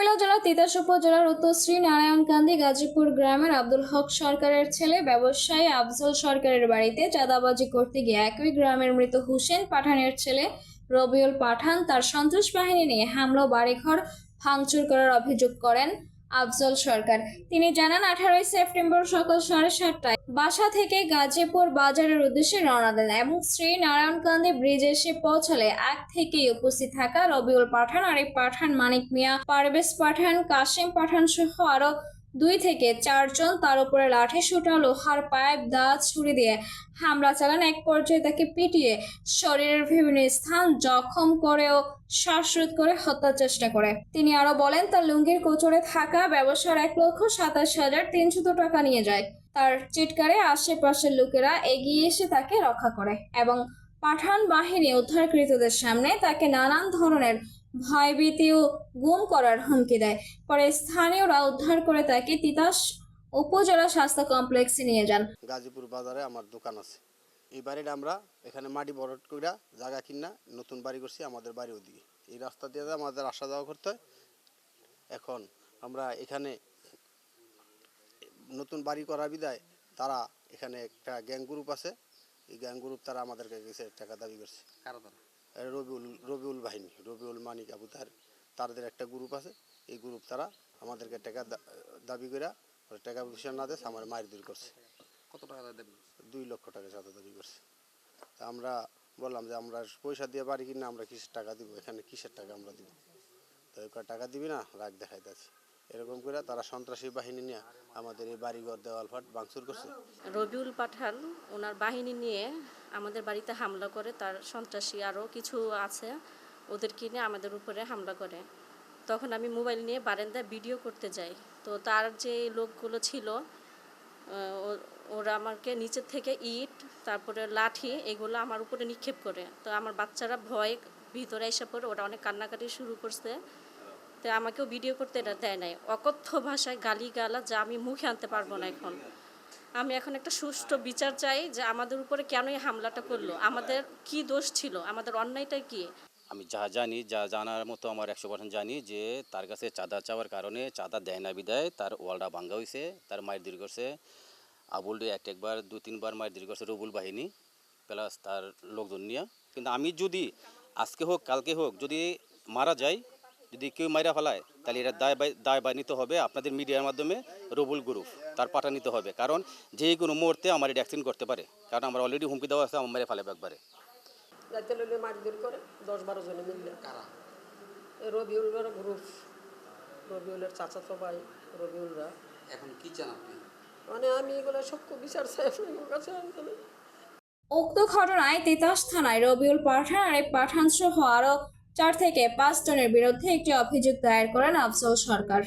কুমিল্লা জেলার তিতাস উপজেলার উত্তর শ্রীনারায়ণকান্দি গাজীপুর গ্রামের আব্দুল হক সরকারের ছেলে, ব্যবসায়ী আফজল সরকারের বাড়িতে চাঁদাবাজি করতে গিয়ে একই গ্রামের মৃত হুসেন পাঠানের ছেলে রবিউল পাঠান তার সন্ত্রাস বাহিনী নিয়ে হামলা বাড়িঘর ভাঙচুর করার অভিযোগ করেন। আফজল সরকার। তিনি জানান, আঠারোই সেপ্টেম্বর সকাল সাড়ে সাতটায় বাসা থেকে গাজীপুর বাজারের উদ্দেশ্যে রওনা দেন এবং শ্রী নারায়ণকান্দি ব্রিজে এসে পৌঁছালে এক থেকেই উপস্থিত থাকা রবিউল পাঠান আরিফ পাঠান মানিক মিয়া, পারভেজ পাঠান কাশিম পাঠান সহ আরও দুই থেকে চারজন তার উপরে লাঠি সুটা লোহার পাইপ দা ছুরি দিয়ে। হামলা চালান এক পর্যায়ে তাকে পিটিয়ে শরীরের বিভিন্ন স্থান জখম করেও শ্বাসরোধ করে হত্যার চেষ্টা করে। তিনি আরও বলেন, তার লুঙ্গির কোচরে থাকা ব্যবসার এক লক্ষ সাতাশ হাজার তিনশত টাকা নিয়ে যায়। তার চিৎকারে আশেপাশের লোকেরা এগিয়ে এসে তাকে রক্ষা করে এবং পাঠান বাহিনী উদ্ধারকৃতদের সামনে তাকে নানান ধরনের ভয়ভীতি ও গুম করার হুমকি দেয়। পরে স্থানীয়রা উদ্ধার করে তাকে তিতাস উপজেলা স্বাস্থ্য কমপ্লেক্সে নিয়ে যান। গাজীপুর বাজারে আমার দোকান আছে। এই বাড়িটা আমরা এখানে মাটি বরট কইরা জায়গা কিনা নতুন বাড়ি করছি আমাদের বাড়ি ওদিকে। এই রাস্তা দিয়ে আমাদের আসা যাওয়া করতে হয় এখন আমরা এখানে নতুন বাড়ি করা বিদায় তারা এখানে একটা গ্যাং গ্রুপ আছে। এই গ্যাং গ্রুপ তারা আমাদেরকে কাছে টাকা দাবি করছে। কারা তারা? রবিউল রবিউল বাহিনী রবিউল মানিক আবু তার তাদের একটা গ্রুপ আছে। এই গ্রুপ তারা আমাদেরকে টাকা দাবি করে টাকা পয়সা না দেয় আমার মায়ের দূর করছে। কত টাকা দেবেন দুই লক্ষ টাকা চাঁদা দাবি করছে। তা আমরা বললাম যে আমরা পয়সা দিয়ে বাড়ি কিনা আমরা কিসের টাকা দিব? এখানে কিসের টাকা আমরা দিব? তো টাকা দিবি না? রাগ দেখাইতেছি। এরকম করে তারা সন্ত্রাসী বাহিনী নিয়ে আমাদের এই বাড়িঘর দেওয়াল ফাট ভাঙচুর করছে। রবিউল পাঠান ওনার বাহিনী নিয়ে আমাদের বাড়িতে হামলা করে, তার সন্ত্রাসী আরও কিছু আছে ওদেরকে নিয়ে আমাদের উপরে হামলা করে। তখন আমি মোবাইল নিয়ে বারান্দায় ভিডিও করতে যাই। তো তার যে লোকগুলো ছিল ওরা আমাকে নিচের থেকে ইট, তারপরে লাঠি এগুলো আমার উপরে নিক্ষেপ করে। তো আমার বাচ্চারা ভয় ভিতরে এসে পড়ে, ওরা অনেক কান্নাকাটি শুরু করছে। তো আমাকেও ভিডিও করতে এটা দেয় নাই। অকথ্য ভাষায় গালি গালা যা আমি মুখে আনতে পারব না এখন। আমি এখন একটা সুষ্ঠু বিচার চাই যে আমাদের উপরে কেন এই হামলাটা করল? আমাদের কি দোষ ছিল? আমাদের অন্যায়টা কি? আমি যা জানি, যা জানার মতো আমার একশো পার্সেন্ট জানি যে তার কাছে চাঁদা চাওয়ার কারণে চাঁদা দেয় না বিদায়, তার ওয়ালটা ভাঙ্গা হয়েছে তার মায়ের দীর্ঘ করছে আবুল এক একবার দু তিনবার মায়ের দীর্ঘ করছে রবুল বাহিনী, প্লাস তার লোকজন নিয়ে। কিন্তু আমি যদি আজকে হোক, কালকে হোক যদি মারা যায় যদি কেউ মারা ফেলায় তাহলে এটা দায় বাই দায় বাই নিতে হবে আপনাদের মিডিয়ার মাধ্যমে রবুল গ্রুপ। তার পাঠা নিতে হবে। কারণ যে কোনো মুহূর্তে আমার এটা অ্যাক্সিডেন্ট করতে পারে। কারণ আমার অলরেডি হুমকি দেওয়া আছে আমার মেরে ফেলাবে একবারে। রাতে লইলে মারধর করে দশ বারো জনে মিললে কারা? রবিউলের গ্রুপ। রবিউলের ভাই রবিউলরা। এখন কি চান আপনি? মানে আমি এগুলো সব বিচার চাই আপনার কাছে উক্ত ঘটনায় তিতাস থানায় রবিউল পাঠান আর পাঠান সহ আরও চার থেকে পাঁচ টনের বিরুদ্ধে একটি অভিযোগ দায়ের করেন আফজল সরকার।